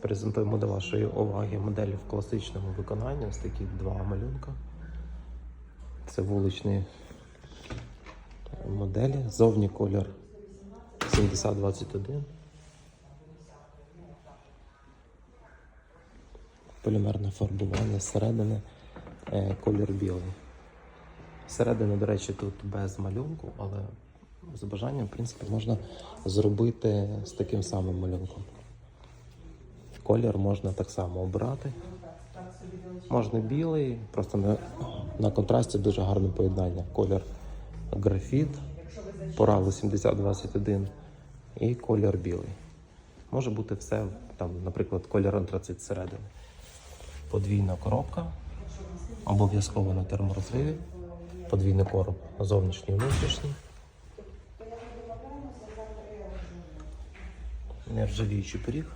Презентуємо до вашої уваги моделі в класичному виконанні. Ось такі два малюнка. Це вуличні моделі. Зовні колір 7021. Полімерне фарбування зсередини е, колір білий. Зсередини, до речі, тут без малюнку, але за бажанням, в принципі, можна зробити з таким самим малюнком. Колір можна так само обрати. Можна білий, просто на, на контрасті дуже гарне поєднання. Колір графіт, пора 8021 і колір білий. Може бути все, там, наприклад, колір антрацит зсередини. Подвійна коробка, обов'язково на терморозриві, подвійний короб зовнішній і внутрішній. Нержавіючий пиріг.